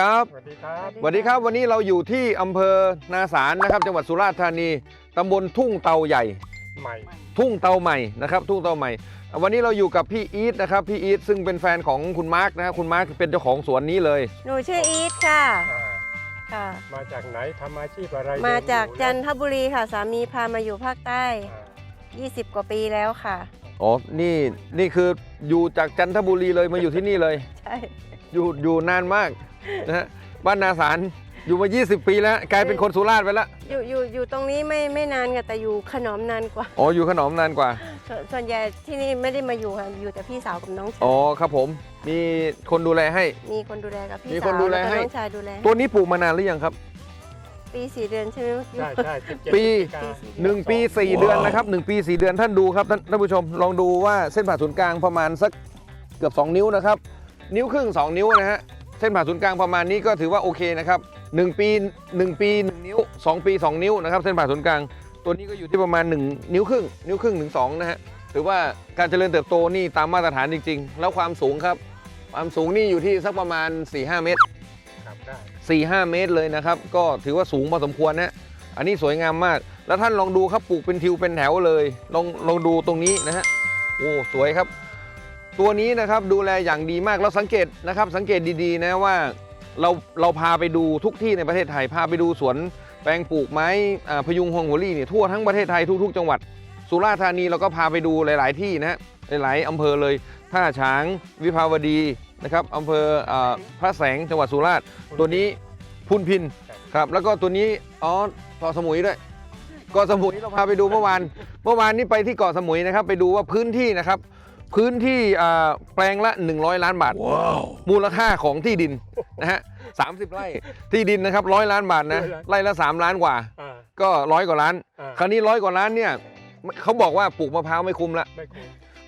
ครับสวัสดีครับ สวัสดีครับ วันนี้เราอยู่ที่อำเภอนาสารนะครับ จังหวัดสุราษฎร์ธานีตำบลทุ่งเตาใหญ่ ใหม่ทุ่งเตาใหม่นะครับทุ่งเตาใหม่ วันนี้เราอยู่กับพี่อีทนะครับพี่อีทซึ่งเป็นแฟนของคุณมาร์คนะครับคุณมาร์คเป็นเจ้าของสวนนี้เลย หนูชื่ออีทค่ะอ่าค่ะ มาจากไหนทำอาชีพอะไรมาจากเรีจัยนอยู่ทบุรีค่ะ สามีพามาอยู่ภาคใต้ อ่า20 กว่าปีแล้วค่ะ อ๋อนี่นี่คืออยู่จากจันทบุรีเลยมาอยู่ที่นี่เลย ใช่ อยู่อยู่นานมากนะฮะบ้านนาสารอยู่มา 20 ปีแล้ว กลายเป็นคนสุราษฎร์ไปแล้วอยู่อยู่อยู่ตรงนี้ไม่ไม่นานค่ะแต่อยู่ขนอมนานกว่าอ๋ออยู่ขนอมนานกว่าสวนส่วนใหญ่ที่นี่ไม่ได้มาอยู่ค่ะอยู่แต่พี่สาวกับน้องชาอ๋อยครับผม มีคนดูแลให้ มีคนดูแลกับพี่มีสาวคนดูแลแล้วก็ให้ น้องชายดูแลตัวนี้ปลูกมานานหรือยังครับ ปีสี่เดือนใช่ไหมเมื่อกี้ ใช่ใช่17ปี พฤศจิกาหนึ่งปีสี่เดือนนะครับหนึ่งปีสี่เดือนท่านดูครับท่านท่านผู้ชมลองดูว่าเส้นผ่าศูนย์กลางประมาณสักเกือบ 2 นิ้วนะครับ นิ้วครึ่ง 2 นิ้วนะฮะ เส้นผ่าศูนย์กลางประมาณนี้ก็ถือว่าโอเคนะครับ1ปี 1 ปี 1 นิ้ว 2 ปี 2 นิ้วนะครับ เส้นผ่าศูนย์กลาง ตัวนี้ก็อยู่ที่ประมาณ 1 นิ้วครึ่ง นิ้วครึ่งถึง2นะฮะ ถือว่าการเจริญเติบโตนี่ตามมาตรฐานจริง ๆ แล้วความสูงครับ ความสูงนี่อยู่ที่สักประมาณ 4-5 เมตรครับได้4 5 เมตรเลยนะครับ ก็ถือว่าสูงพอสมควรนะอันนี้สวยงามมาก แล้วท่านลองดูครับปลูกเป็นทิวเป็นแถวเลย ลองลองดูตรงนี้นะฮะ โอ้ สวยครับ ตัวนี้นะครับดูแลอย่างดีมากเราสังเกตนะครับ สังเกตดีๆนะว่าเราเราพาไปดูทุกที่ในประเทศไทยพาไปดูสวนแปลงปลูกไม้พยุงฮวงหัวลี่เนี่ยทั่วทั้งประเทศไทยทุกๆ จังหวัด สุราษฎร์ธานีเราก็พาไปดูหลาย ๆ ที่นะฮะหลายๆอำเภอเลยท่าฉางวิภาวดีนะครับอำเภออพระแสงจังหวัดสุราษฎร์ตัวนี้พุนพินครับแล้วก็ตัวนี้อ๋อเกาะสมุยด้วยเกาะสมุยเราพาไปดูเมื่อวาน เมื่อวานนี้ไปที่เกาะสมุยนะครับ ไปดูว่าพื้นที่นะครับ พื้นที่อ่าแปลงละ 100 ล้านบาท มูลค่าของที่ดินนะฮะ30ไร่ที่ดินนะครับร้อยล้านบาทนะไร่ละ 3 ล้านกว่าอ่าก็ร้อยกว่าล้านอ่าคราวนี้ร้อยกว่าล้านเนี่ยเขาบอกว่าปลูกมะพร้าวไม่คุ้มละไม่คุ้ม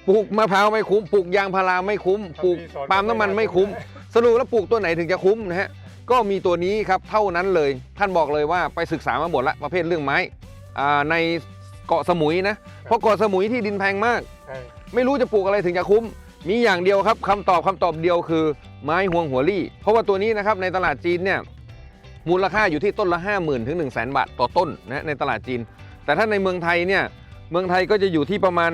ปลูกมะพร้าวไม่คุ้มปลูกยางพาราไม่คุ้มปลูกปาล์มน้ำมันไม่คุ้ม สรุปแล้วปลูกตัวไหนถึงจะคุ้มนะฮะก็มีตัวนี้ครับเท่านั้นเลยท่านบอกเลยว่าไปศึกษามาหมดละประเภทเรื่องไม้อ่าในเกาะสมุยนะเพราะเกาะสมุยที่ดินแพงมากใช่ ไม่รู้จะปลูกอะไรถึงจะคุ้ม มีอย่างเดียวครับคำตอบคำตอบเดียวคือไม้ห่วงหัวลี่ เพราะว่าตัวนี้นะครับในตลาดจีนเนี่ยมูลค่าอยู่ที่ต้นละ 5 0,000ถึง1 0 0 0 0แบาทต่อต้นนะในตลาดจีน แต่ถ้าในเมืองไทยเนี่ยเมืองไทยก็จะอยู่ที่ประมาณ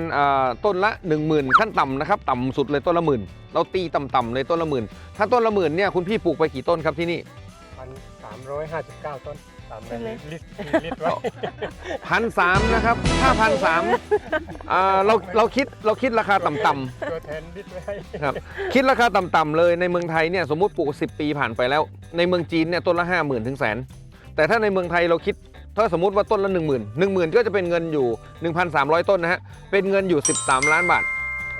ต้นละ 10,000 ขั้นต่ำนะครับต่ำสุดเลยต้นละหมื่นเราตีต่ำๆเลยต้นละหมื่นถ้าต้นละหมื่นเนี่ยคุณพี่ปลูกไปกี่ต้นครับที่นี่พันสามร้อยห้าสิบเก้าต้น ตามในใช่ไหมลิสต์ลิสต์ไว้พันสามนะครับถ้าพันสามเราเราคิดเราคิดราคาต่ำๆตัวแทนลิสต์ไว้ครับคิดราคาต่ำๆเลยในเมืองไทยเนี่ยสมมติปลูก 10 ปีผ่านไปแล้ว ในเมืองจีนเนี่ยต้นละ 5 0,000ถึงแสนแต่ถ้าในเมืองไทยเราคิดถ้าสมมติว่าต้นละ 1 0,000 1 0,000 ก็จะเป็นเงินอยู่ 1,300 ต้นนะฮะเป็นเงินอยู่ 13 ล้านบาท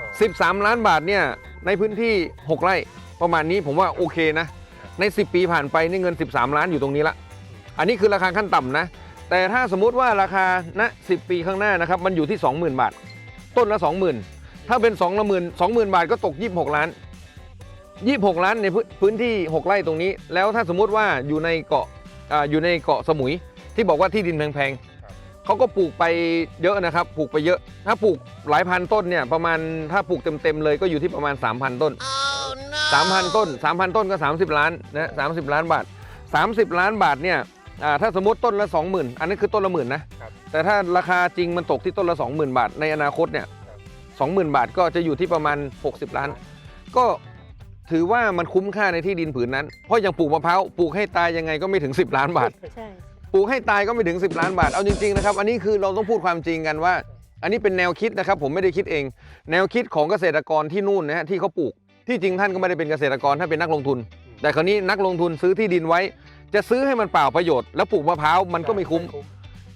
13 ล้านบาทเนี่ยในพื้นที่ 6 ไร่ประมาณนี้ผมว่าโอเคนะ ใน 10 ปีผ่านไปนี่เงิน 13 ล้านอยู่ตรงนี้ละ อันนี้คือราคาขั้นต่ำนะ แต่ถ้าสมมุติว่าราคาณ10ปีข้างหน้านะครับมันอยู่ที่ 20,000 บาท ต้นละ 20,000 ถ้าเป็น2ละหมื่น20,000บาทก็ตก 26 ล้าน 26 ล้านในพื้นที่ 6 ไร่ตรงนี้ แล้วถ้าสมมุติว่าอยู่ในเกาะออยู่ในเกาะสมุยที่บอกว่าที่ดินแพงๆเขาก็ปลูกไปเยอะนะครับ ปลูกไปเยอะ ถ้าปลูกหลายพันต้นเนี่ยประมาณถ้าปลูกเต็มๆเลยก็อยู่ที่ประมาณ 3,000 ต้น 3,000 ต้น 3,000 ต้นก็ 30 ล้านนะ30ล้านบาท 30 ล้านบาทเนี่ย อ่าถ้าสมมติต้นละ 20,000 อันนี้คือต้นละหมื่นนะครับแต่ถ้าราคาจริงมันตกที่ต้นละ 20,000 บาท ในอนาคตเนี่ย20,000 บาทก็จะอยู่ที่ประมาณ 60 ล้าน ก็ถือว่ามันคุ้มค่าในที่ดินผืนนั้น เพราะอย่างปลูกมะพร้าวปลูกให้ตายยังไงก็ไม่ถึง 10 ล้านบาท ใช่ ปลูกให้ตายก็ไม่ถึง 10 ล้านบาท เอาจริงๆนะครับ อันนี้คือเราต้องพูดความจริงกันว่า อันนี้เป็นแนวคิดนะครับ ผมไม่ได้คิดเอง แนวคิดของเกษตรกรที่นู่นนะฮะที่เขาปลูก ที่จริงท่านก็ไม่ได้เป็นเกษตรกรท่านเป็นนักลงทุน แต่คราวนี้นักลงทุนซื้อที่ดินไว้ จะซื้อให้มันเปล่าประโยชน์แล้วปลูกมะพร้าวมันก็ไม่คุ้ม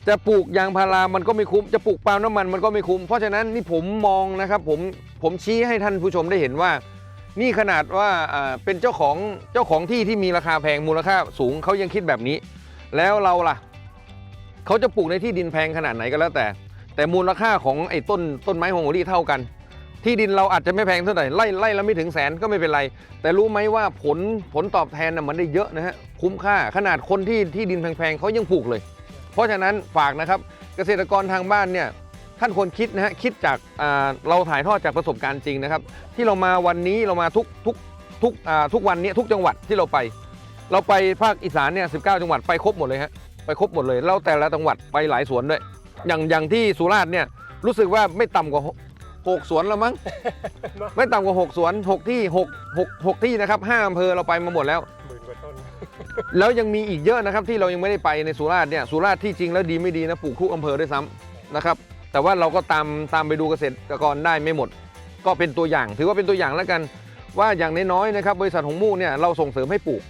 จะปลูกยางพารามันก็ไม่คุ้ม จะปลูกปาล์มน้ำมันมันก็ไม่คุ้ม เพราะฉะนั้นนี่ผมมองนะครับผมผมชี้ให้ท่านผู้ชมได้เห็นว่า นี่ขนาดว่าอ่าเป็นเจ้าของเจ้าของที่ที่มีราคาแพงมูลค่าสูงเขายังคิดแบบนี้ แล้วเราล่ะเขาจะปลูกในที่ดินแพงขนาดไหนก็แล้วแต่ แต่มูลค่าของไอ้ต้นต้นไม้ฮวงโอรี่เท่ากัน ที่ดินเราอาจจะไม่แพงเท่าไหร่ไล่ไล่แล้วไม่ถึงแสนก็ไม่เป็นไร แต่รู้ไหมว่าผลผลตอบแทนน่ะมันได้เยอะนะฮะคุ้มค่าขนาดคนที่ที่ดินแพงๆเขายังปลูกเลย เพราะฉะนั้นฝากนะครับเกษตรกรทางบ้านเนี่ยท่านควรคิดนะฮะคิดจากาเราถ่ายทอดจากประสบการณ์จริงนะครับ ที่เรามาวันนี้เรามาทุกทุกทุกทุกวันนี้ทุกจังหวัดที่เราไป เราไปภาคอีสานเนี่ย19จังหวัดไปครบหมดเลยฮะไปครบหมดเลยแล้วแต่ละจังหวัดไปหลายสวนด้วยอย่างอย่างที่สุราษฎร์เนี่ยรู้สึกว่าไม่ต่ำกว่า หกหกสวนแล้วมั้ง ไม่ต่ำกว่าหกสวนหกที่หกหกหกที่นะครับห้าอำเภอเราไปมาหมดแล้ว หมื่นกว่าต้นแล้วยังมีอีกเยอะนะครับที่เรายังไม่ได้ไปในสุราษฎร์เนี่ยสุราษฎร์ที่จริงแล้วดีไม่ดีนะปลูกทุกอำเภอด้วยซ้ำนะครับ แต่ว่าเราก็ตามตามไปดูเกษตรกรได้ไม่หมด ก็เป็นตัวอย่าง ถือว่าเป็นตัวอย่างแล้วกัน ว่าอย่างน้อยๆนะครับบริษัทหงมู่เนี่ยเราส่งเสริมให้ปลูก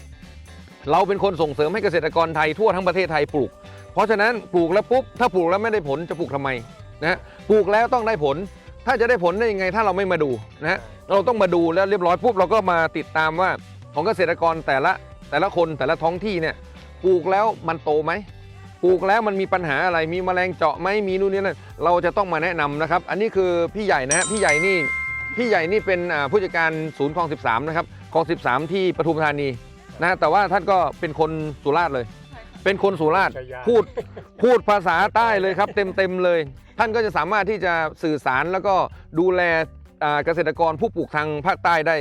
เราเป็นคนส่งเสริมให้เกษตรกรไทยทั่วทั้งประเทศไทยปลูก เพราะฉะนั้นปลูกแล้วปุ๊บถ้าปลูกแล้วไม่ได้ผลจะปลูกทำไมนะฮะปลูกแล้วต้องได้ผล ถ้าจะได้ผลได้ยังไงถ้าเราไม่มาดูนะฮะเราต้องมาดูแล้วเรียบร้อยปุ๊บเราก็มาติดตามว่าของเกษตรกรแต่ละแต่ละคนแต่ละท้องที่เนี่ยปลูกแล้วมันโตไหมปลูกแล้วมันมีปัญหาอะไรมีแมลงเจาะไหมมีนู่นนี่นั่นเราจะต้องมาแนะนำนะครับ อันนี้คือพี่ใหญ่นะฮะพี่ใหญ่นี่พี่ใหญ่นี่เป็นผู้จัดการศูนย์คลอง 13 นะครับคลอง 13 ที่ปทุมธานีนะแต่ว่าท่านก็เป็นคนสุราษฎร์เลย เป็นคนสุราษฎร์ชัยยาพูดพูดภาษาใต้เลยครับ เต็มเต็มๆเลย ท่านก็จะสามารถที่จะสื่อสารแล้วก็ดูแลอ่าเกษตรกรผู้ปลูกทางภาคใต้ได้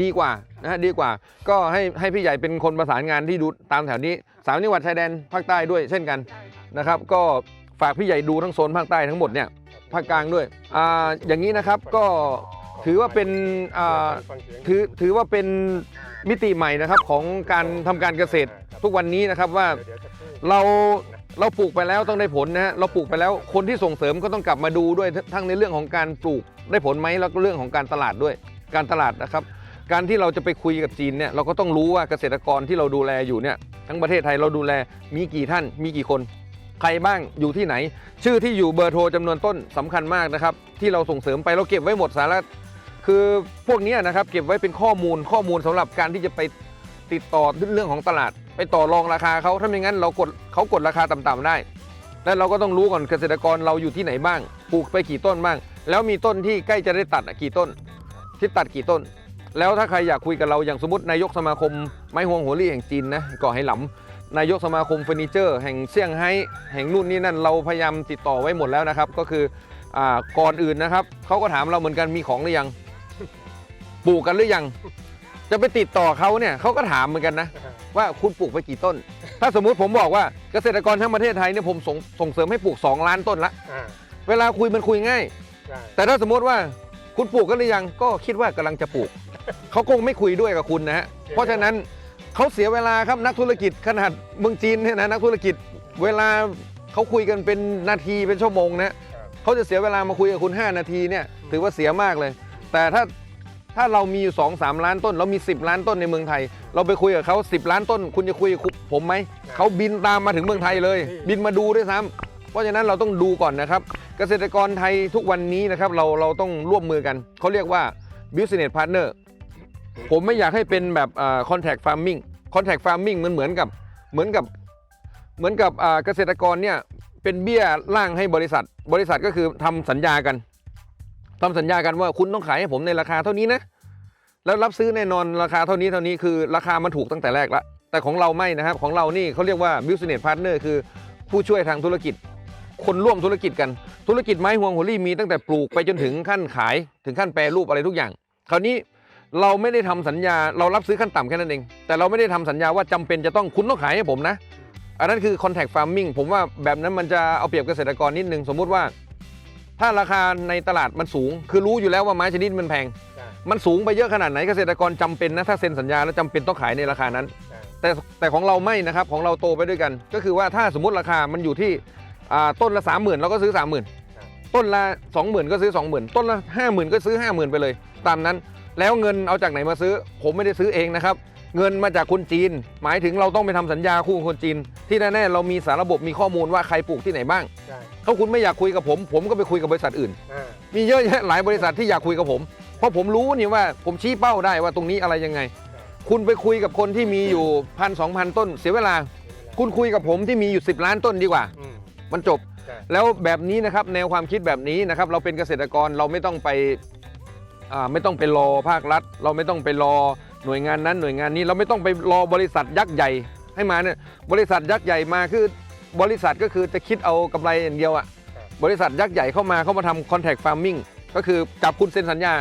ดีกว่านะฮะดีกว่า ก็ให้ให้พี่ใหญ่เป็นคนประสานงานที่ดูตามแถวนี้สามจังหวัดชายแดนภาคใต้ด้วยเช่นกันนะครับ ก็ฝากพี่ใหญ่ดูทั้งโซนภาคใต้ทั้งหมดเนี่ยภาคกลางด้วยอ่าอย่างนี้นะครับก็ถือว่าเป็นอ่าฟังเสียงถือถือว่าเป็น มิติใหม่นะครับของการทำการเกษตรทุกวันนี้นะครับว่าเดี๋ยวจะพูดเราเราปลูกไปแล้วต้องได้ผลนะฮะเราปลูกไปแล้วคนที่ส่งเสริมก็ต้องกลับมาดูด้วยทั้งในเรื่องของการปลูกได้ผลไหมแล้วก็เรื่องของการตลาดด้วยการตลาดนะครับ การที่เราจะไปคุยกับจีนเนี่ยเราก็ต้องรู้ว่าเกษตรกรที่เราดูแลอยู่เนี่ยทั้งประเทศไทยเราดูแลมีกี่ท่านมีกี่คนใครบ้างอยู่ที่ไหน ชื่อที่อยู่เบอร์โทรจำนวนต้นสำคัญมากนะครับ ที่เราส่งเสริมไปเราเก็บไว้หมดสาระ คือพวกนี้นะครับเก็บไว้เป็นข้อมูลข้อมูลสำหรับการที่จะไปติดต่อเรื่องของตลาด ไปต่อรองราคาเขาถ้าไม่งั้นเรากดเขากดราคาต่ำๆได้ แล้วเราก็ต้องรู้ก่อนเกษตรกรเราอยู่ที่ไหนบ้างปลูกไปกี่ต้นบ้าง แล้วมีต้นที่ใกล้จะได้ตัดกี่ต้น ที่ตัดกี่ต้น แล้วถ้าใครอยากคุยกับเราอย่างสมมตินายกสมาคมไม้ฮวงหัวลี่แห่งจีนนะก่อให้หลำนายกสมาคมเฟอร์นิเจอร์ แห่งเซี่ยงไฮ้แห่งนู่นนี่นั่นเราพยายามติดต่อไว้หมดแล้วนะครับ ก็คืออก่อนอื่นนะครับเขาก็ถามเราเหมือนกันมีของหรือยัง ปลูกกันหรือยัง จะไปติดต่อเขาเนี่ยเขาก็ถามเหมือนกันนะ ว่าคุณปลูกไปกี่ต้น ถ้าสมมุติผมบอกว่าเกษตรกรทั้งประเทศไทยเนี่ยผมส่งส่งเสริมให้ปลูก 2 ล้านต้นละ อ่าเวลาคุยมันคุยง่าย ใช่แต่ถ้าสมมติว่าคุณปลูกกันหรือยังก็คิดว่ากำลังจะปลูก เขาคงไม่คุยด้วยกับคุณนะฮะเพราะฉะนั้นเขาเสียเวลาครับนักธุรกิจขนาดเมืองจีนเนี่ยนะนักธุรกิจ เวลาเขาคุยกันเป็นนาทีเป็นชั่วโมงนะ ครับ เขาจะเสียเวลามาคุยกับคุณ 5 นาทีเนี่ย ถือว่าเสียมากเลย แต่ถ้า ถ้าเรามีอยู่2 3ล้านต้น เรามี 10 ล้านต้นในเมืองไทย เราไปคุยกับเขา10 ล้านต้น คุณจะคุยกับผมไหมเขาบินตามมาถึงเมืองไทยเลย บินมาดูด้วยซ้ำเพราะฉะนั้นเราต้องดูก่อนนะครับ เกษตรกรไทยทุกวันนี้นะครับเราเราต้องร่วมมือกันเขาเรียกว่า business partner ผมไม่อยากให้เป็นแบบอ่า contact farming contact farming มันเหมือนกับเหมือนกับเหมือนกับอ่าเกษตรกรเนี่ยเป็นเบี้ยล่างให้บริษัท บริษัทก็คือทำสัญญากัน ทำสัญญากันว่าคุณต้องขายให้ผมในราคาเท่านี้นะ แล้วรับซื้อแน่นอนราคาเท่านี้เท่านี้คือราคามันถูกตั้งแต่แรกละ แต่ของเราไม่นะครับ ของเรานี่เขาเรียกว่า business partner คือผู้ช่วยทางธุรกิจ คนร่วมธุรกิจกัน ธุรกิจไม้ห่วงหัวลี่มีตั้งแต่ปลูกไปจนถึงขั้นขาย ถึงขั้นแปรรูปอะไรทุกอย่าง คราวนี้เราไม่ได้ทำสัญญา เรารับซื้อขั้นต่ำแค่นั้นเอง แต่เราไม่ได้ทำสัญญาว่าจำเป็นจะต้องคุณต้องขายให้ผมนะ อันนั้นคือ contact farming ผมว่าแบบนั้นมันจะเอาเปรียบเกษตรกรนิดนึงสมมุติว่า ถ้าราคาในตลาดมันสูง คือรู้อยู่แล้วว่าไม้ชนิดมันแพงใช่มันสูงไปเยอะขนาดไหนเกษตรกรจำเป็นนะถ้าเซ็นสัญญาแล้วจำเป็นต้องขายในราคานั้นใช่แต่แต่ของเราไม่นะครับของเราโตไปด้วยกัน ก็คือว่าถ้าสมมติราคามันอยู่ที่อ่าต้นละ 3 0,000เราก็ซื้อ 30,000 ต้นละ 20,000 ก็ซื้อ 20,000 ต้นละ 50,000 ก็ซื้อ 50,000 ไปเลย ตามนั้นแล้วเงินเอาจากไหนมาซื้อ ผมไม่ได้ซื้อเองนะครับ เงินมาจากคนจีน หมายถึงเราต้องไปทำสัญญาคู่กับคนจีน ที่แน่ๆเรามีสารระบบมีข้อมูลว่าใครปลูกที่ไหนบ้างใช่ถ้าคุณไม่อยากคุยกับผม ผมก็ไปคุยกับบริษัทอื่นอ่ามีเยอะแยะหลายบริษัทที่อยากคุยกับผม เพราะผมรู้นี่ว่าผมชี้เป้าได้ว่าตรงนี้อะไรยังไง คุณไปคุยกับคนที่มีอยู่พันสองพันต้น เสียเวลา คุณคุยกับผมที่มีอยู่ 10 ล้านต้นดีกว่าอืมมันจบใช่แล้วแบบนี้นะครับแนวความคิดแบบนี้นะครับเราเป็นเกษตรกรเราไม่ต้องไปอ่าไม่ต้องไปรอภาครัฐ เราไม่ต้องไปรอ หน่วยงานนั้นหน่วยงานนี้เราไม่ต้องไปรอบริษัทยักษ์ใหญ่ให้มาเนี่ยบริษัทยักษ์ใหญ่มาคือบริษัทก็คือจะคิดเอากำไรอย่างเดียวอะบริษัทยักษ์ใหญ่เข้ามาเข้ามาทำ contact farming ก็คือจับคุณเซ็นสัญญา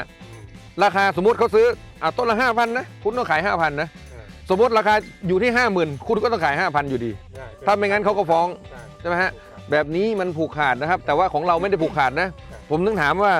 ราคาสมมุติเขาซื้ออะต้นละ5,000นะคุณต้องขาย5,000นะอ่าสมมติราคาอยู่ที่50,000คุณก็ต้องขาย5,000อยู่ดีใช่ถ้าไม่งั้นเขาก็ฟ้องใช่ใช่ไหมฮะแบบนี้มันผูกขาดนะครับ แต่ว่าของเราไม่ได้ผูกขาดนะ ผมนึกถามว่า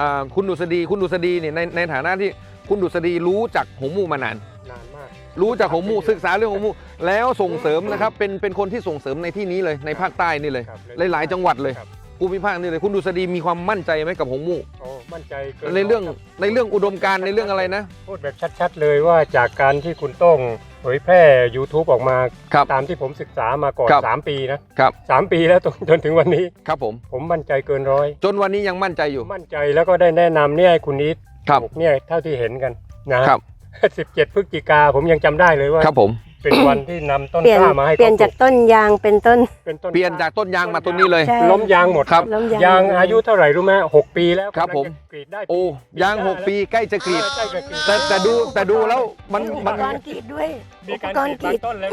อ่าคุณดุษฎีคุณดุษฎีเนี่ยในในฐานะที่ คุณดุษฎีรู้จักหงมู่มานาน นานมาก รู้จักหงมู่ศึกษาเรื่องหงมู่แล้วส่งเสริมนะครับเป็นเป็นคนที่ส่งเสริมในที่นี้เลยในภาคใต้นี่เลย ครับหลายๆจังหวัดเลยครับ ภูมิภาคนี่เลย คุณดุษฎีมีความมั่นใจไหมกับหงมู่โอ้มั่นใจกิในเรื่องคบในเรื่องอุดมการณ์ในเรื่องอะไรนะ พูดแบบชัดๆเลยว่าจากการที่คุณโต้องเผยแพร่ YouTube ออกมาครับตามที่ผมศึกษามาก่อน ครับ 3 ปีนะครับสามปีแล้วจนจนถึงวันนี้ ครับผม ผมมั่นใจเกินร้อย จนวันนี้ยังมั่นใจอยู่ มั่นใจแล้วก็ได้แนะนำเนี่ยให้คุณนิด ครับปลูกเนี่ยเท่าที่เห็นกันนะครับ17พฤศจิกาผมยังจำได้เลยว่า ครับผม เป็นวันที่นำต้นเปลี่ยนกล้ามาให้เปลี่ยนขจากต้นยางเป็นต้น เป็นต้นเปลี่ยนจากต้นยางมาต้นนี้เลย ใช่ ล้มยางหมดครับ ล้มยางอายุเท่าไหร่รู้ไหมหกปีแล้วครับกำลังผมจะกรีดได้โอ้ยาง6ปีใกล้จะกรีดเออใช่จะกรีดแต่แต่ดูแต่ดูแล้วมันอุปมัน กรณ์กรีดด้วย มีอุปการกกรรีณ์ดกรีบางดต้นแล้ว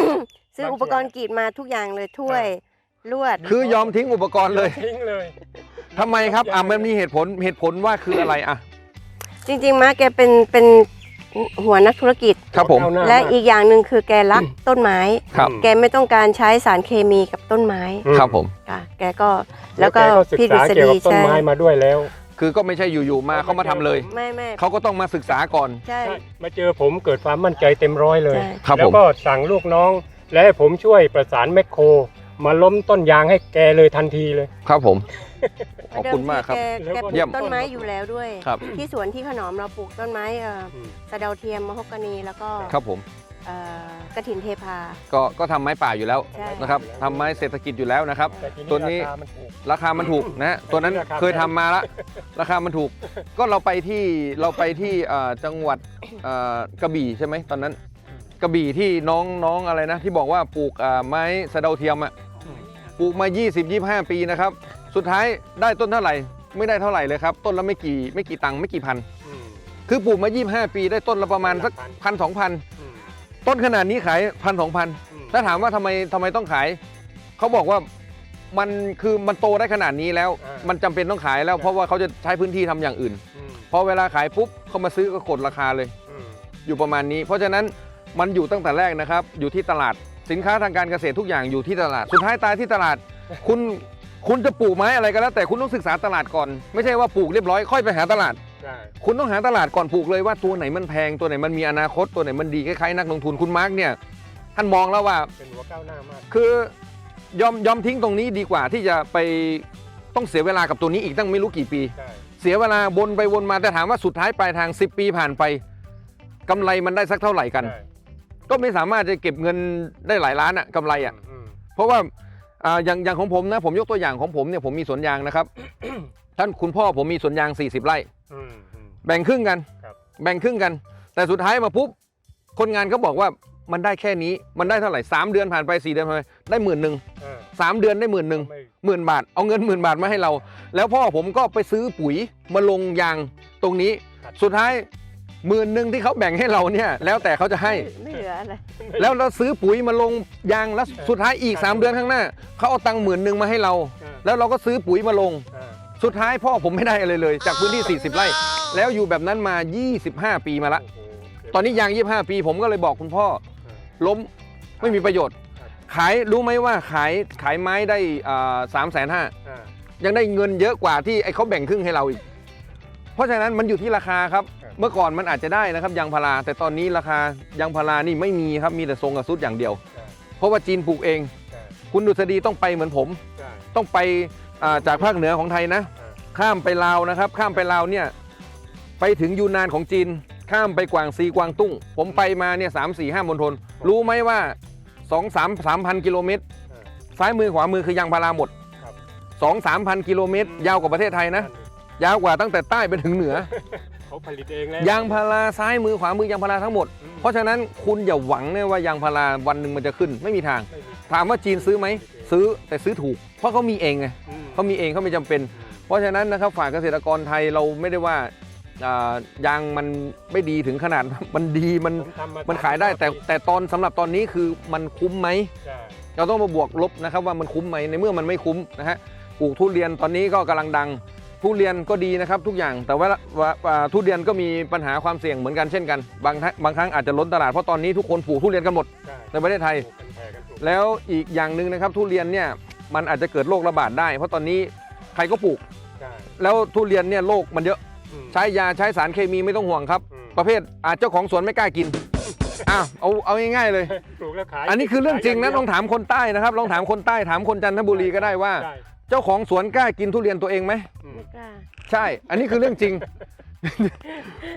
ซื้ออุปกรณ์กรีดมาทุกอย่างเลยถ้วย ลวด คือยอมทิ้งอุปกรณ์เลยทิ้งเลย ทำไมครับอะมันมีเหตุผลเหตุผลว่าคืออะไรอะ จริงๆมาแกเป็นเป็นหัวนักธุรกิจ ครับผมก้าวหน้าและมากอีกอย่างหนึ่งคือแกรักต้นไม้ ครับ แกไม่ต้องการใช้สารเคมีกับต้นไม้อืมครับผมค่ะแกก็แล้วก็แศึกพี่ดุษาษเกี่ยวฎีกับต้นใช่ไม้มาด้วยแล้ว คือก็ไม่ใช่อยู่ๆมาเขามาทำเลยไม่ไม่เขาก็ต้องมาศึกษาก่อนใช่ใช่มาเจอผมเกิดความมั่นใจเต็มร้อยเลยใช่ครับแล้วผมก็สั่งลูกน้อง และให้ผมช่วยประสานแมคโคร มาล้มต้นยางให้แกเลยทันทีเลย ครับผม ขอบคุณมากครับ แกแล้วแกก็ปเยี่ลูยมกต้นไม้อยู่แล้วด้วย ครับ ที่สวนที่ขนอมเราปลูกต้นไม้เอ่ออืมสะเดาเทียมมะฮอกกานีแล้วก็ครับผม เอ่อกระถินเทพา ก็ก็ทำไม้ป่าอยู่แล้วใช่ นะครับทำไม้เศรษฐกิจอยู่แล้วนะครับ แต่ทีตัวนี้ ราคามันถูก ราคามันถูกนะฮะตัวนั้นราคา เคยทำมาละ ราคามันถูก ก็เราไปที่เราไปที่เอ่อจังหวัดเอ่อกระบี่ใช่ไหมตอนนั้น กระบี่ที่น้องน้องอะไรนะ ที่บอกว่าปลูกอ่าไม้สะเดาเทียมอะอืมป ลูกมา 20-25 ปีนะครับ สุดท้ายได้ต้นเท่าไหร่ไม่ได้เท่าไหร่เลยครับ ต้นละไม่กี่ไม่กี่ตังค์ไม่กี่พัน อืม คือปลูกมา 25 ปีได้ต้นละประมาณสักพันสองพันอืมต้นขนาดนี้ขายพันสองพันอืมถ้าถามว่าทำไมทำไมต้องขาย เขาบอกว่ามันคือมันโตได้ขนาดนี้แล้ว อ่ามัมันจำเป็นต้องขายแล้ว เพราะว่าเขาจะใช้พื้นที่ทำอย่างอื่น อืมพอเวลาขายปุ๊บเขามาซื้อก็กดราคาเลย อืมอยู่ประมาณนี้ เพราะฉะนั้นมันอยู่ตั้งแต่แรกนะครับ อยู่ที่ตลาด สินค้าทางการเกษตรทุกอย่างอยู่ที่ตลาด สุดท้ายตายที่ตลาด คุณคุณจะปลูกไม้อะไรก็แล้ว แต่คุณต้องศึกษาตลาดก่อน ไม่ใช่ว่าปลูกเรียบร้อยค่อยไปหาตลาด ใช่คุณต้องหาตลาดก่อนปลูกเลยว่าตัวไหนมันแพงตัวไหนมันมีอนาคตตัวไหนมันดีคล้ายๆนักลงทุนคุณมาร์กเนี่ยท่านมองแล้วว่า เป็นหัวก้าวหน้ามาก คือยอมยอมทิ้งตรงนี้ดีกว่าที่จะไปต้องเสียเวลากับตัวนี้อีกตั้งไม่รู้กี่ปี ใช่ เสียเวลาวนไปวนมาแต่ถามว่าสุดท้ายปลายทาง 10 ปีผ่านไปกำไรมันได้สักเท่าไหร่กัน ใช่ ก็ไม่สามารถจะเก็บเงินได้หลายล้านอะกำไรอะอืมเพราะว่าอ่าอย่างอย่างของผมนะผมยกตัวอย่างของผมเนี่ยผมมีสวนยางนะครับ ท่านคุณพ่อผมมีสวนยาง 40 ไร่อืมอืมแบ่งครึ่งกัน ครับแบ่งครึ่งกัน แต่สุดท้ายมาปุ๊บคนงานเขาบอกว่ามันได้แค่นี้มันได้เท่าไหร่3เดือนผ่านไป4เดือนผ่านไปได้หมื่นหนึ่งเออสามเดือนได้หมื่นหนึ่งไม่หมื่นบาท เอาเงินหมื่นบาทมาให้เรา แล้วพ่อผมก็ไปซื้อปุ๋ยมาลงยางตรงนี้ สุดท้าย หมื่นหนึ่งที่เขาแบ่งให้เราเนี่ยแล้วแต่เขาจะให้ ไม่เหลืออะไรแล้วเราซื้อปุ๋ยมาลงยางแล้วสุดท้ายอีก 3 เดือนข้างหน้าเขาเอาตังค์หมื่นหนึ่งมาให้เรา เออ แล้วเราก็ซื้อปุ๋ยมาลงเออสุดท้ายพ่อผมไม่ได้อะไรเลย จากพื้นที่ 40 ไร่ แล้วอยู่แบบนั้นมา 25 ปีมาละ โอ้โหตอนนี้ยาง 25 ปี ผมก็เลยบอกคุณพ่อเออล้มไม่มีประโยชน์ ครับ ขายรู้ไหมว่าขายขายไม้ได้สามแสนห้าอ่ายังได้เงินเยอะกว่าที่ไอ้เขาแบ่งครึ่งให้เราอีก เพราะฉะนั้นมันอยู่ที่ราคาครับ ครับเมื่อก่อนมันอาจจะได้นะครับยางพารา แต่ตอนนี้ราคายางพารานี่ไม่มีครับมีแต่ทรงกับซุดอย่างเดียว ใช่ เพราะว่าจีนปลูกเอง ใช่คุณดุษฎีต้องไปเหมือนผม ใช่ ต้องไปอ่าจากภาคเหนือของไทยนะ อ่า ข้ามไปลาวนะครับ ข้ามไปลาวเนี่ยไปถึงยูนานของจีน ข้ามไปกวางซีกวางตุ้ง ผมไปมาเนี่ยสามสี่ห้ามณฑลรู้ไหมว่าสองสามสามพันกิโลเมตร อ่า ซ้ายมือขวามือคือยางพาราหมดครับสองสามพันกิโลเมตร ยาวกว่าประเทศไทยนะ ยาวกว่าตั้งแต่ใต้ไปถึงเหนือ เขาผลิตเองแล้วยางพาราซ้ายมือขวามือยางพาราทั้งหมด อืมเพราะฉะนั้นคุณอย่าหวังเนี่ยว่ายางพาราวันหนึ่งมันจะขึ้น ไม่มีทาง ไม่มีถามว่าจีนซื้อไหม ซื้อแต่ซื้อถูก เพราะเขามีเองไงอืมเขามีเองเขาไม่จำเป็น เพราะฉะนั้นนะครับฝ่ายเกษตรกรไทยเราไม่ได้ว่าอ่ายางมันไม่ดีถึงขนาด มันดีมันผมทำมันขายได้แต่แต่ตอนสำหรับตอนนี้คือมันคุ้มไหม ใช่เราต้องมาบวกลบนะครับว่ามันคุ้มไหมในเมื่อมันไม่คุ้มนะฮะปลูกทุเรียนตอนนี้ก็กำลังดัง ทุเรียนก็ดีนะครับทุกอย่างแต่ว่าว่าว่าทุเรียนก็มีปัญหาความเสี่ยงเหมือนกันเช่นกัน บางท่าบางครั้งอาจจะล้นตลาดเพราะตอนนี้ทุกคนปลูกทุเรียนกันหมดใช่ในประเทศไทยปลูกกันแพร่กันปลูกแล้วอีกอย่างหนึ่งนะครับทุเรียนเนี่ยมันอาจจะเกิดโรคระบาดได้ เพราะตอนนี้ใครก็ปลูกใช่แล้วทุเรียนเนี่ยโรคมันเยอะอืมใช้ยาใช้สารเคมีไม่ต้องห่วงครับอืมประเภทอาจเจ้าของสวนไม่กล้ากินอ้าวเอาเอาง่ายๆเลยปลูกแล้วขายอันนี้คือเรื่องจริงนะขายลองถามคนใต้นะครับลองถามคนใต้ถามคนจันทบุรีก็ได้ว่าใช่ เจ้าของสวนกล้ากินทุเรียนตัวเองไหมอืมไม่กล้าใช่ อันนี้คือเรื่องจริง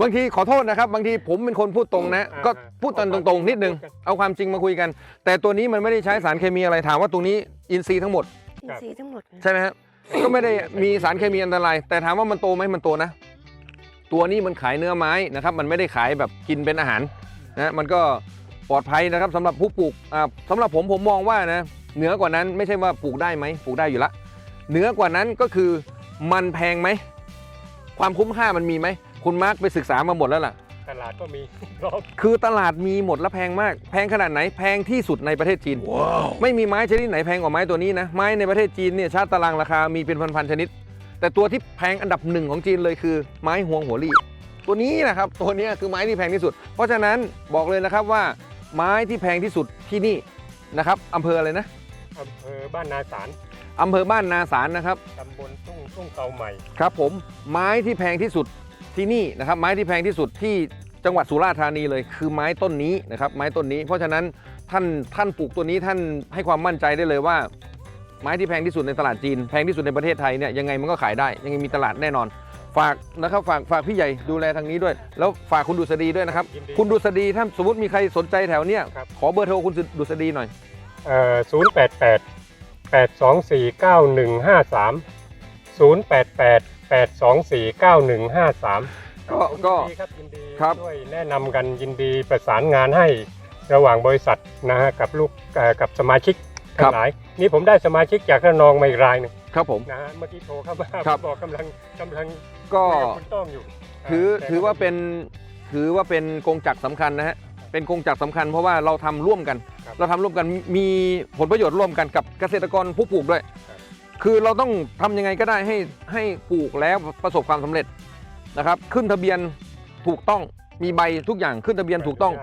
บางทีขอโทษนะครับ บางทีผมเป็นคนพูดตรงนะก็พูดตรงตรงๆ นิดนึง เอาความจริงมาคุยกัน แต่ตัวนี้มันไม่ได้ใช้สารเคมีอะไรถามว่าตรงนี้อินทรีย์ทั้งหมดอินทรีย์ทั้งหมดค่ะใช่ไหมฮะ ก็ไม่ได้มีสารเคมีอันตราย แต่ถามว่ามันโตไหมมันโตนะ ตัวนี้มันขายเนื้อไม้นะครับ มันไม่ได้ขายแบบกินเป็นอาหารนะมันก็ปลอดภัยนะครับสำหรับผู้ปลูกอ่าสำหรับผมผมมองว่านะเหนือกว่านั้นไม่ใช่ว่าปลูกได้ไหมปลูกได้อยู่ละ เหนือกว่านั้นก็คือมันแพงไหม ความคุ้มค่ามันมีไหม คุณมาร์กไปศึกษามาหมดแล้วล่ะ ตลาดก็มี รอบคือตลาดมีหมดและแพงมาก แพงขนาดไหนแพงที่สุดในประเทศจีน ไม่มีไม้ชนิดไหนแพงกว่าไม้ตัวนี้นะ ไม้ในประเทศจีนเนี่ยชาติตารางราคามีเป็นพันๆชนิด แต่ตัวที่แพงอันดับหนึ่งของจีนเลยคือไม้ฮวงหัวลี่ตัวนี้นะครับตัวเนี้ยคือไม้ที่แพงที่สุด เพราะฉะนั้นบอกเลยนะครับว่า ไม้ที่แพงที่สุดที่นี่นะครับอำเภออะไรนะอำเภอบ้านนาสาร อำเภอบ้านนาสารนะครับตำบลทุ่งทุ่งเตาใหม่ ครับผมไม้ที่แพงที่สุดที่นี่นะครับ ไม้ที่แพงที่สุดที่จังหวัดสุราษฎร์ธานีเลย คือไม้ต้นนี้นะครับ ไม้ต้นนี้ เพราะฉะนั้นท่านท่านปลูกตัวนี้ท่านให้ความมั่นใจได้เลยว่า ไม้ที่แพงที่สุดในตลาดจีนแพงที่สุดในประเทศไทยเนี่ยยังไงมันก็ขายได้ ยังไงมีตลาดแน่นอน ฝากนะครับฝากฝากพี่ใหญ่ดูแลทางนี้ด้วย แล้วฝากคุณดุษฎีด้วยนะครับ ยินดีคุณดุษฎีถ้าสมมติมีใครสนใจแถวเนี้ยครับ ขอเบอร์โทรคุณดุษฎีหน่อย เอ่อศู นย์แปดแปดแปดสองสี่เก้าหนึ่งห้าสามศูนย์แปดแปดแปดสองสี่เก้าหนึ่งห้าสามก็ก็ ยินดีครับยินดีครับ ช่วยแนะนำกันยินดีประสานงานให้ระหว่างบริษัทนะฮะกับลูกเอ่อกับสมาชิกทั้งหลาย นี่ผมได้สมาชิกจากระนองมาอีกรายหนึ่งครับผม นะฮะเมื่อกี้โทรเข้ามาครับ บอกกำลังกำลังก็คุยกับคุณต้องอยู่ถือแต่ถือว่าเป็นถือว่าเป็นกงจักรสำคัญนะฮะ เป็นกงจักรสำคัญเพราะว่าเราทำร่วมกัน ครับ เราทำร่วมกันมีผลประโยชน์ร่วมกันกับเกษตรกรผู้ปลูกด้วยครับคือเราต้องทำยังไงก็ได้ให้ให้ปลูกแล้วประสบความสำเร็จนะครับ ขึ้นทะเบียนถูกต้องมีใบทุกอย่างขึ้นทะเบียนถูกต้อง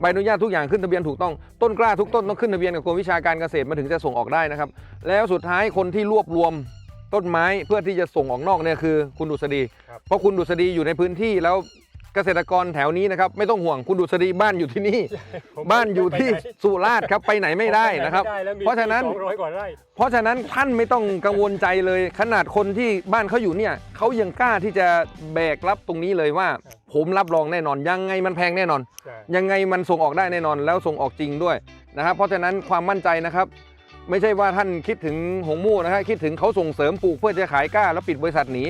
ใบอนุญาตทุกอย่างขึ้นทะเบียนถูกต้องต้นกล้าทุกต้นต้องขึ้นทะเบียนกับกรมวิชาการเกษตรมาถึงจะส่งออกได้นะครับ แล้วสุดท้ายคนที่รวบรวมต้นไม้เพื่อที่จะส่งออกนอกเนี่ยคือคุณดุษฎีครับ เพราะคุณดุษฎีอยู่ในพื้นที่แล้ว เกษตรกรแถวนี้นะครับไม่ต้องห่วงคุณดุษฎีบ้านอยู่ที่นี่ผมบ้านอยู่ที่ไปไหนสุราษฎร์ครับไปไหนไม่ได้นะครับม่แล้วมีเพราะฉะนั้นสองร้อยกว่าไร่เพราะฉะนั้นท่านไม่ต้องกังวลใจเลย ขนาดคนที่บ้านเขาอยู่เนี่ยเขายังกล้าที่จะแบกรับตรงนี้เลยว่า ผมรับรองแน่นอน ยังไงมันแพงแน่นอนใช่ยังไงมันส่งออกได้แน่นอนแล้วส่งออกจริงด้วยนะครับ เพราะฉะนั้นความมั่นใจนะครับ ไม่ใช่ว่าท่านคิดถึงหงมู่นะครับคิดถึงเขาส่งเสริมปลูกเพื่อจะขายกล้าแล้วปิดบริษัทหนี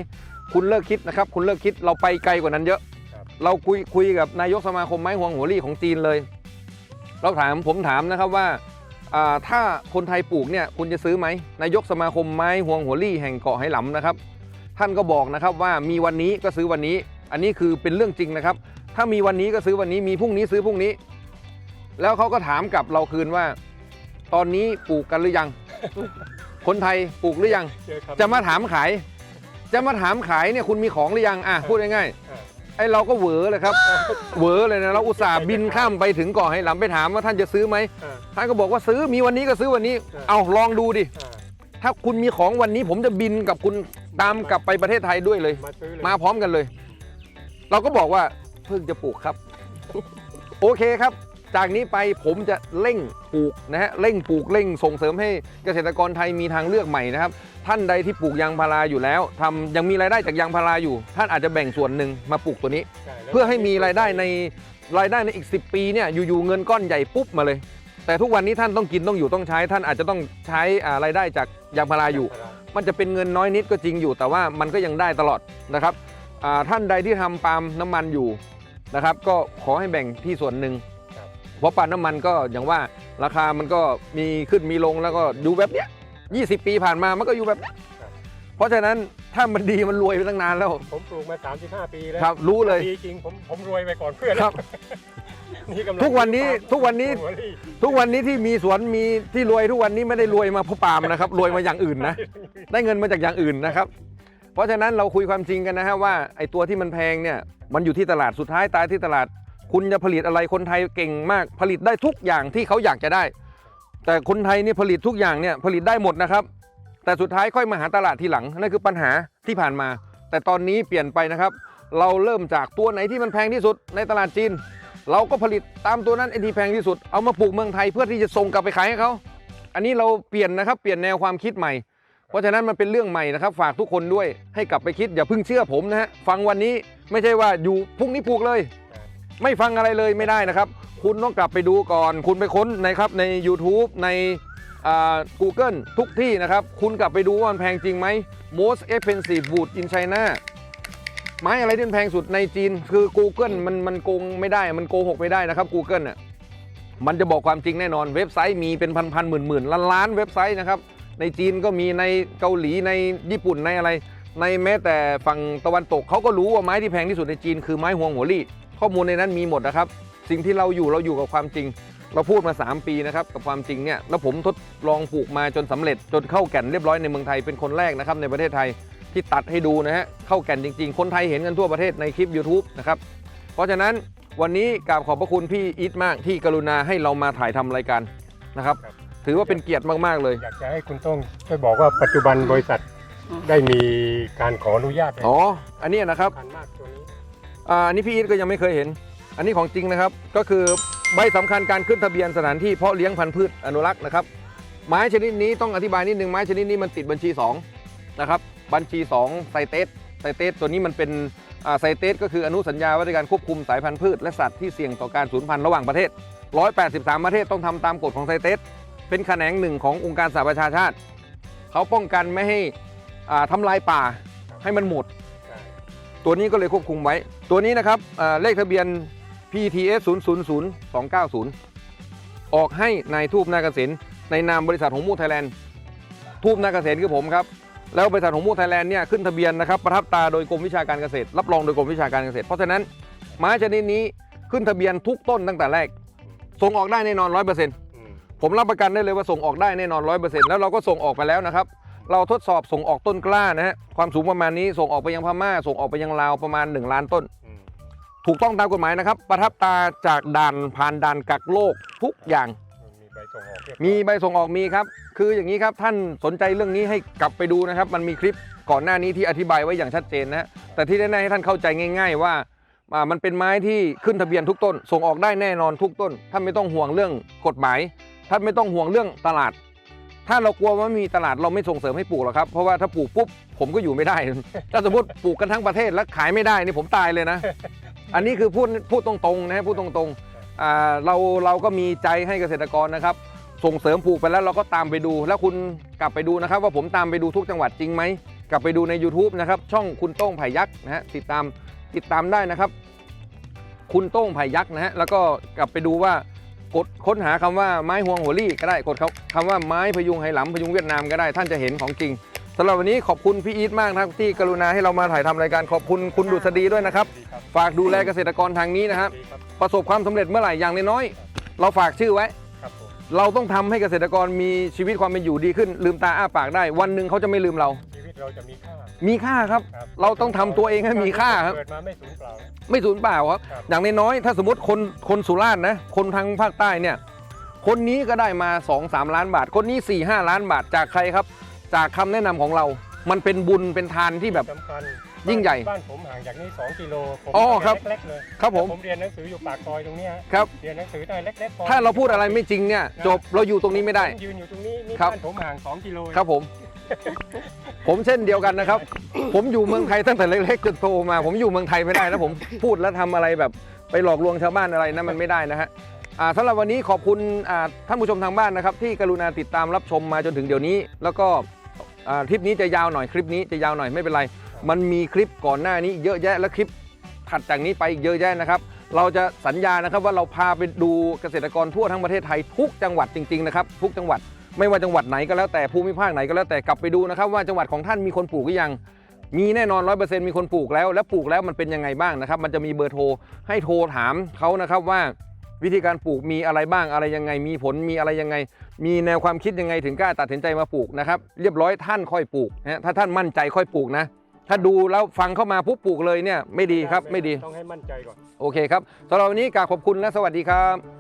คุณเลิกคิดนะครับ คุณเลิกคิดเราไปไกลกว่านั้นเยอะ เราคุยคุยกับนายกสมาคมไม้ห่วงหัวลี่ของจีนเลย เราถามผมถามนะครับว่าอ่าถ้าคนไทยปลูกเนี่ยคุณจะซื้อไหมนายกสมาคมไม้ห่วงหัวลี่แห่งเกาะไหหลำนะครับ ท่านก็บอกนะครับว่ามีวันนี้ก็ซื้อวันนี้ อันนี้คือเป็นเรื่องจริงนะครับ ถ้ามีวันนี้ก็ซื้อวันนี้มีพรุ่งนี้ซื้อพรุ่งนี้ แล้วเขาก็ถามกลับเราคืนว่า ตอนนี้ปลูกกันหรือยัง คนไทยปลูกหรือยังเจอคำจะมาถามขาย จะมาถามขายเนี่ยคุณมีของหรือยังอะพูดง่ายๆอ่า ไอเราก็เหวอเลยครับ เหวอเลยนะเราอุตส่าห์บินข้ามไปถึงเกาะไหหลำไปถามว่าท่านจะซื้อไหมอ่าท่านก็บอกว่าซื้อมีวันนี้ก็ซื้อวันนี้ เออ เอาลองดูดิ อ่าถ้าคุณมีของวันนี้ผมจะบินกับคุณตามกลับไปประเทศไทยด้วยเลย มาซื้อเลยมาพร้อมกันเลย เราก็บอกว่าเพิ่งจะปลูกครับ โอเคครับ จากนี้ไปผมจะเร่งปลูกนะฮะเร่งปลูกเร่งส่งเสริมให้เกษตรกรไทยมีทางเลือกใหม่นะครับท่านใดที่ปลูกยางพาราอยู่แล้วทำยังมีรายได้จากยางพาราอยู่ ท่านอาจจะแบ่งส่วนหนึ่งมาปลูกตัวนี้ใช่แล้วเพื่อให้มีรายได้ในรายได้ในอีก 10 ปีเนี่ยอยู่ๆเงินก้อนใหญ่ปุ๊บมาเลย แต่ทุกวันนี้ท่านต้องกินต้องอยู่ต้องใช้ ท่านอาจจะต้องใช้อ่ารายได้จากยางพาราอยู่ มันจะเป็นเงินน้อยนิดก็จริงอยู่ แต่ว่ามันก็ยังได้ตลอดนะครับอ่าท่านใดที่ทำปาล์มน้ำมันอยู่นะครับ ก็ขอให้แบ่งที่ส่วนหนึ่งครับ เพราะปาล์มน้ำมันก็อย่างว่าราคามันก็มีขึ้นมีลงแล้วก็อยู่แบบเนี้ย20 ปีผ่านมามันก็อยู่แบบเนี้ยเพราะฉะนั้นถ้ามันดีมันรวยไปตั้งนานแล้ว ผมปลูกมา 35 ปีแล้วครับรู้เลยดีจริงผมผมรวยไปก่อนเพื่อนครับนี่กำลังทุกวันนี้ทุกวันนี้หัวรี่ทุกวันนี้ที่มีสวนมีที่รวยทุกวันนี้ไม่ได้รวยมาเพราะปาล์มนะครับ รวยมาอย่างอื่นนะ ได้เงินมาจากอย่างอื่นนะครับ เพราะฉะนั้นเราคุยความจริงกันนะฮะว่าไอ้ตัวที่มันแพงเนี่ยมันอยู่ที่ตลาดสุดท้ายตายที่ตลาด คุณจะผลิตอะไรคนไทยเก่งมาก ผลิตได้ทุกอย่างที่เขาอยากจะได้ แต่คนไทยนี่ผลิตทุกอย่างเนี่ยผลิตได้หมดนะครับ แต่สุดท้ายค่อยมาหาตลาดทีหลังนั่นคือปัญหาที่ผ่านมา แต่ตอนนี้เปลี่ยนไปนะครับ เราเริ่มจากตัวไหนที่มันแพงที่สุดในตลาดจีน เราก็ผลิตตามตัวนั้นไอที่แพงที่สุดเอามาปลูกเมืองไทยเพื่อที่จะส่งกลับไปขายให้เขาอันนี้เราเปลี่ยนนะครับเปลี่ยนแนวความคิดใหม่เพราะฉะนั้นมันเป็นเรื่องใหม่นะครับ ฝากทุกคนด้วยให้กลับไปคิดอย่าเพิ่งเชื่อผมนะฮะฟังวันนี้ไม่ใช่ว่าอยู่พรุ่งนี้ปลูกเลย ไม่ฟังอะไรเลยไม่ได้นะครับ คุณต้องกลับไปดูก่อน คุณไปค้นนะครับใน YouTube ใน Google ทุกที่นะครับ คุณกลับไปดูว่ามันแพงจริงไหม most expensive wood in China ไม้อะไรที่มันแพงสุดในจีน คือ Google มันมันโกงไม่ได้มันโกหกไม่ได้นะครับ Google น่ะมันจะบอกความจริงแน่นอน เว็บไซต์มีเป็นพันพันหมื่นหมื่นล้านล้านเว็บไซต์นะครับ ในจีนก็มีในเกาหลีในญี่ปุ่นในอะไร ในแม้แต่ฝั่งตะวันตกเขาก็รู้ว่าไม้ที่แพงที่สุดในจีนคือไม้ฮวงหัวลี่ ข้อมูลในนั้นมีหมดนะครับ สิ่งที่เราอยู่เราอยู่กับความจริง เราพูดมา 3 ปีนะครับกับความจริงเนี่ยแล้วผมทดลองปลูกมาจนสำเร็จ จนเข้าแก่นเรียบร้อยในเมืองไทยเป็นคนแรกนะครับในประเทศไทยที่ตัดให้ดูนะฮะเข้าแก่นจริง ๆ คนไทยเห็นกันทั่วประเทศในคลิป YouTube นะครับเพราะฉะนั้นวันนี้กราบขอบพระคุณพี่อีทมากที่กรุณาให้เรามาถ่ายทำรายการนะครับครับ ถือว่าเป็นเกียรติมากๆเลย อยากจะให้คุณต้องช่วยบอกว่าปัจจุบันบริษัทได้มีการขออนุญาตอะไรอ๋ออันเนี้ยนะครับ อ่าอันนี้พี่อีทก็ยังไม่เคยเห็น อันนี้ของจริงนะครับ ก็คือใบสำคัญการขึ้นทะเบียนสถานที่เพาะเลี้ยงพันธุ์พืชอนุรักษ์นะครับ ไม้ชนิดนี้ต้องอธิบายนิดนึงไม้ชนิดนี้มันติดบัญชี2นะครับ บัญชี2ไซเตสไซเตสตัวนี้มันเป็นอ่าไซเตสก็คืออนุสัญญาว่าด้วยการควบคุมสายพันธุ์พืชและสัตว์ที่เสี่ยงต่อการสูญพันธุ์ระหว่างประเทศ 183 ประเทศต้องทำตามกฎของไซเตส เป็นแขนงหนึ่งขององค์การสหประชาชาติ เขาป้องกันไม่ให้อ่าทำลายป่าให้มันหมดใช่ตัวนี้ก็เลยควบคุมไว้ ตัวนี้นะครับอ่าเลขทะเบียน PTS 0 0 0 2 9 0 ออกให้นายทูบนาเกษตรในนามบริษัทหงมูไทยแลนด์ทูบนาเกษตรคือผมครับ แล้วบริษัทหงมูไทยแลนด์เนี่ยขึ้นทะเบียนนะครับประทับตราโดยกรมวิชาการเกษตร รับรองโดยกรมวิชาการเกษตร เพราะฉะนั้นไม้ชนิดนี้ขึ้นทะเบียนทุกต้นตั้งแต่แรก ส่งออกได้แน่นอน100%อืมผมรับประกันได้เลยว่าส่งออกได้แน่นอน100%แล้วเราก็ส่งออกไปแล้วนะครับ เราทดสอบส่งออกต้นกล้านะฮะความสูงประมาณนี้ส่งออกไปยังพม่า ส่งออกไปยังลาวประมาณ 1 ล้านต้นอืม ถูกต้องตามกฎหมายนะครับ ประทับตราจากด่านผ่านด่านกักโลกทุกอย่าง มีใบส่งออกเรียบร้อยมีใบส่งออกมีครับ คืออย่างนี้ครับท่านสนใจเรื่องนี้ให้กลับไปดูนะครับ มันมีคลิปก่อนหน้านี้ที่อธิบายไว้อย่างชัดเจนนะฮะแต่ที่แน่ๆให้ท่านเข้าใจง่าย ๆ ว่าอ่ามันเป็นไม้ที่ขึ้นทะเบียนทุกต้น ส่งออกได้แน่นอนทุกต้นท่านไม่ต้องห่วงเรื่องกฎหมายท่านไม่ต้องห่วงเรื่องตลาด ถ้าเรากลัวว่าไม่มีตลาดเราไม่ส่งเสริมให้ปลูกหรอกครับเพราะว่าถ้าปลูกปุ๊บผมก็อยู่ไม่ได้ ถ้าสมมติปลูกกันทั้งประเทศแล้วขายไม่ได้นี่ผมตายเลยนะ อันนี้คือพูดพูดตรงๆนะฮะพูดตรงๆอ่าเราเราก็มีใจให้เกษตรกรนะครับ ส่งเสริมปลูกไปแล้วเราก็ตามไปดู แล้วคุณกลับไปดูนะครับ ว่าผมตามไปดูทุกจังหวัดจริงไหมกลับไปดูใน YouTube นะครับ ช่องคุณโต้งไผ่ยักษ์นะฮะติดตามติดตามได้นะครับ คุณโต้งไผ่ยักษ์นะฮะแล้วก็กลับไปดูว่ากดค้นหาคำว่าไม้ฮวงหัวลี่ก็ได้กดคำว่าไม้พยุงไหหลำพยุงเวียดนามก็ได้ ท่านจะเห็นของจริง สำหรับวันนี้ขอบคุณพี่อีทมากนะครับที่กรุณาให้เรามาถ่ายทำรายการขอบคุณคุณดุษฎีด้วยนะครับดีครับฝากดูแลเกษตรกรทางนี้นะครับดีครับประสบความสำเร็จเมื่อไหร่อย่างน้อยๆเราฝากชื่อไว้ ครับผมเราต้องทำให้เกษตรกรมีชีวิตความเป็นอยู่ดีขึ้น ลืมตาอ้าปากได้ วันหนึ่งเขาจะไม่ลืมเรา ชีวิตเราจะมีค่ามีค่าครับครับเราต้องทำตัวเองให้มีค่าครับ เกิดมาไม่สูญเปล่านะไม่สูญเปล่าครับ ครับ อย่างน้อยๆถ้าสมมติคนคนสุราษฎร์นะ คนทางภาคใต้เนี่ย คนนี้ก็ได้มา 2-3 ล้านบาท คนนี้ 4-5 ล้านบาทจากใครครับ จากคำแนะนำของเรา มันเป็นบุญเป็นทานที่แบบ สำคัญยิ่งใหญ่บ้านผมห่างจากนี่2กิโลผมอ๋อครับเล็กๆเลยครับผมผมเรียนหนังสืออยู่ปากซอยตรงเนี้ยครับ เรียนหนังสือได้เล็กๆพอถ้าเราพูดอะไรไม่จริงเนี่ย จบเราอยู่ตรงนี้ไม่ได้ ผมยืนอยู่ตรงนี้นี่ครับ บ้านผมห่าง2กิโลครับผม ผมเช่นเดียวกันนะครับ ผมอยู่เมืองไทยตั้งแต่เล็กๆจนโตมา ผมอยู่เมืองไทยไม่ได้นะผมพูดแล้วทำอะไรแบบไปหลอกลวงชาวบ้านอะไรนะมันไม่ได้นะฮะอ่าสำหรับวันนี้ขอบคุณอ่าท่านผู้ชมทางบ้านนะครับ ที่กรุณาติดตามรับชมมาจนถึงเดี๋ยวนี้ แล้วก็ อ่าคลิปนี้จะยาวหน่อยคลิปนี้จะยาวหน่อยไม่เป็นไร มันมีคลิปก่อนหน้านี้เยอะแยะและคลิปถัดจากนี้ไปอีกเยอะแยะนะครับ เราจะสัญญานะครับว่าเราพาไปดูเกษตรกรทั่วทั้งประเทศไทยทุกจังหวัดจริงๆนะครับทุกจังหวัดไม่ว่าจังหวัดไหนก็แล้วแต่ภูมิภาคไหนก็แล้วแต่กลับไปดูนะครับว่าจังหวัดของท่านมีคนปลูกหรือยังมีแน่นอนร้อยเปอร์เซ็นต์มีคนปลูกแล้ว และปลูกแล้วมันเป็นยังไงบ้างนะครับ มันจะมีเบอร์โทรให้โทรถามเขานะครับว่าวิธีการปลูกมีอะไรบ้างอะไรยังไง มีผลมีอะไรยังไง มีแนวความคิดยังไงถึงกล้าตัดสินใจมาปลูกนะครับ เรียบร้อยท่านค่อยปลูกนะฮะถ้าท่านมั่นใจค่อยปลูกนะ ถ้าดูแล้วฟังเข้ามาปุ๊บปลูกเลยเนี่ยไม่ดีครับไม่ดีต้องให้มั่นใจก่อนโอเคครับสำหรับวันนี้กราบขอบคุณและสวัสดีครับ